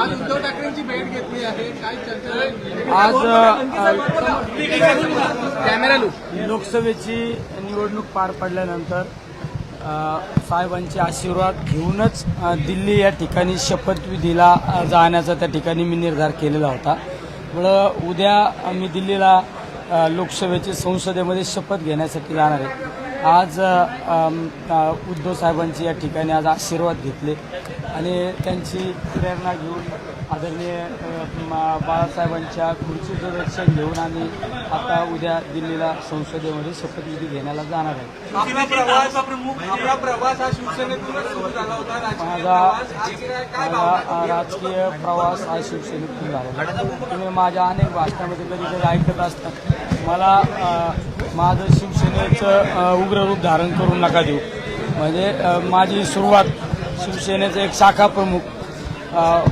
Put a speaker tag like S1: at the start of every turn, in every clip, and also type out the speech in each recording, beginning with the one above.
S1: आज उद्धव ठाकरेंची भेट घेतली आहे. काय चर्चा झाली?
S2: आज
S1: कॅमेरा
S2: लोकसभेची निवडणूक पार पडल्यानंतर साहेबांचे आशीर्वाद घेऊनच दिल्ली या ठिकाणी शपथविधीला जाण्याचा त्या ठिकाणी मी निर्धार केलेला होता. मुळं उद्या मी दिल्लीला लोकसभेचे संसदेमध्ये शपथ घेण्यासाठी जाणार आहे. आज उद्धव साहेबांची या ठिकाणी आज आशीर्वाद घेतले आणि त्यांची प्रेरणा घेऊन आदरणीय बाळासाहेबांच्या खुर्चीचं रक्षण घेऊन आम्ही आता उद्या दिल्लीला संसदेमध्ये शपथविधी घेण्याला जाणार आहे.
S1: झाला
S2: माझा राजकीय प्रवास हा शिवसेनेतून आहे. तुम्ही माझ्या अनेक भाषणामध्ये कधी कधी ऐकत असता. मला माझं शिवसेनेचं उग्र रूप धारण करून नका देऊ. म्हणजे माझी सुरुवात शिवसेनेचं एक शाखा प्रमुख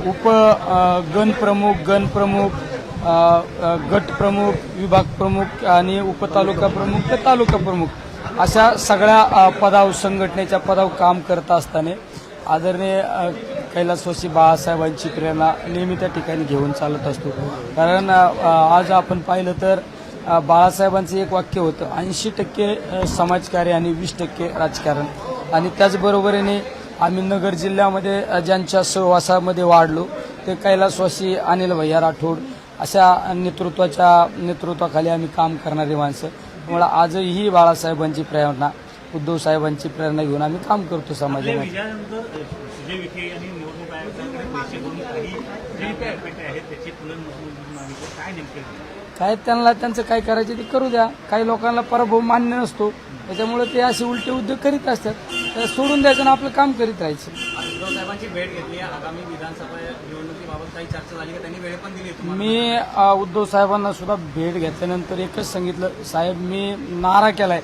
S2: उप गण प्रमुख गण प्रमुख गट प्रमुख विभाग प्रमुख आणि उपतालुका प्रमुख ते तालुका प्रमुख अशा सगळ्या पदाव पदावर संघटनेच्या पदावर काम करत असताना आदरणीय कैलासवासी बाळासाहेबांची प्रेरणा नेहमी त्या ठिकाणी घेऊन चालत असतो. कारण आज आपण पाहिलं तर बाळासाहेबांचं एक वाक्य होतं ऐंशी टक्के समाजकार्य आणि वीस टक्के राजकारण. आणि त्याचबरोबरीने आम्ही नगर जिल्ह्यामध्ये ज्यांच्या सहवासामध्ये वाढलो ते कैलासवासी अनिल भैया राठोड अशा नेतृत्वाच्या नेतृत्वाखाली आम्ही काम करणारी माणसं. त्यामुळे आजही बाळासाहेबांची प्रेरणा उद्धव साहेबांची प्रेरणा घेऊन आम्ही काम करतो समाजामध्ये.
S3: काय
S2: त्यांना त्यांचं काय करायचे ते करू द्या. काही लोकांना पराभव मान्य नसतो. त्याच्यामुळे ते असे उलटे उद्योग करीत असतात. तर सोडून द्यायचं आणि आपलं काम करीत राहायचं.
S4: उद्धव साहेबांची भेट घेतली. आगामी विधानसभा निवडणुकीबाबत काही चर्चा झाली का? त्यांनी वेळ पण दिली तुम्हाला.
S2: मी उद्धव साहेबांना सुद्धा भेट घेतल्यानंतर एकच सांगितलं. साहेब मी नारा केलाय.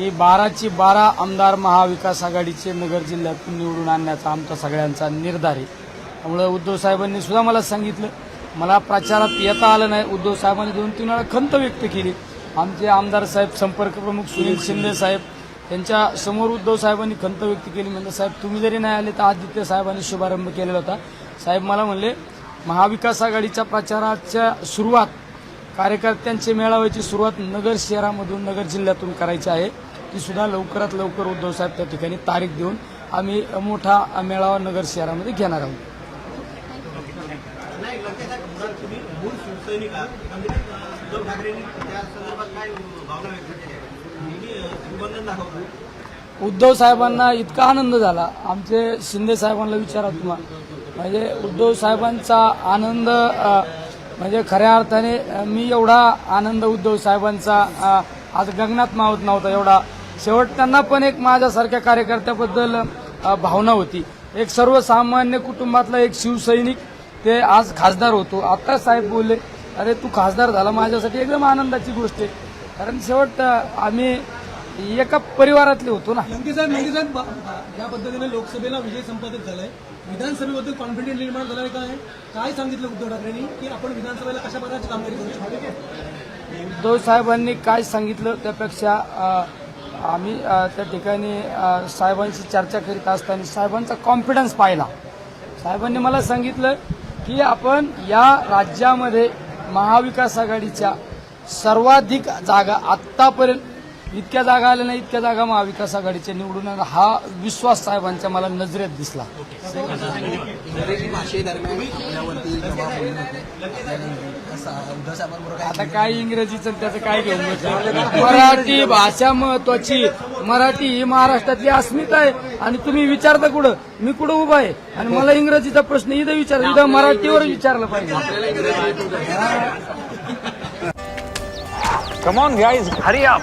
S2: की बाराची बारा आमदार महाविकास आघाडीचे नगर जिल्ह्यातून निवडून आणण्याचा आमचा सगळ्यांचा निर्धार आहे. त्यामुळे उद्धव साहेबांनी सुद्धा मला सांगितलं. मला प्रचारात येता आलं नाही. उद्धव साहेबांनी दोन तीन वेळा खंत व्यक्त केली. आमचे आमदार साहेब संपर्क प्रमुख सुनील शिंदे साहेब त्यांच्यासमोर उद्धव साहेबांनी खंत व्यक्त केली. म्हणजे साहेब तुम्ही जरी नाही आले तर आदित्य साहेबांनी शुभारंभ केलेला होता. साहेब मला म्हणले महाविकास आघाडीच्या प्रचाराच्या सुरुवात कार्यकर्त्यांचे मेळाव्याची सुरुवात नगर शहरामधून नगर जिल्ह्यातून करायची आहे. ती सुद्धा लवकरात लवकर उद्धव साहेब त्या ठिकाणी तारीख देऊन आम्ही मोठा मेळावा नगर शहरामध्ये घेणार आहोत.
S1: म्हणजे उद्धव
S2: साहेबांना इतका आनंद झाला. आमचे शिंदे साहेबांना विचारा तुम्हाला. म्हणजे उद्धव साहेबांचा आनंद म्हणजे खऱ्या अर्थाने मी एवढा आनंद उद्धव साहेबांचा आज गगनात मावत नव्हता एवढा. शेवट त्यांना पण एक माझ्यासारख्या कार्यकर्त्याबद्दल भावना होती. एक सर्वसामान्य कुटुंबातला एक शिवसैनिक ते आज खासदार होतो. आता साहेब बोलले अरे तू खासदार झाला माझ्यासाठी. एकदम आनंदाची गोष्ट आहे. कारण शेवट आम्ही एका परिवारातले होतो ना.
S5: साहेब लंके साहेब ज्या पद्धतीने लोकसभेला विजय संपादित झालाय. विधानसभेबद्दल कॉन्फिडन्स निर्माण झालाय काय काय सांगितलं उद्धव ठाकरेंनी? की आपण विधानसभेला कशा प्रकारची कामगिरी करू शकतो?
S2: उद्धव साहेबांनी काय सांगितलं त्यापेक्षा आम्ही त्या ठिकाणी साहेबांशी चर्चा करीत असताना साहेबांचा कॉन्फिडन्स पाहिला. साहेबांनी मला सांगितलं की आपण या राज्यामध्ये महाविकास आघाडीच्या सर्वाधिक जागा आत्तापर्यंत इतक्या जागा आल्या नाही इतक्या जागा महाविकास आघाडीच्या निवडून हा विश्वास साहेबांच्या मला नजरेत दिसला. आता काय इंग्रजीचं त्याचं काय घेऊन मराठी भाषा महत्वाची. मराठी ही महाराष्ट्रातली अस्मिता आहे. आणि तुम्ही विचारता कुठं? मी कुठं उभा आहे? आणि मला इंग्रजीचा प्रश्न इथं विचार इथं मराठीवर विचारलं पाहिजे.
S6: कमॉन गाईज गाइस हरी आप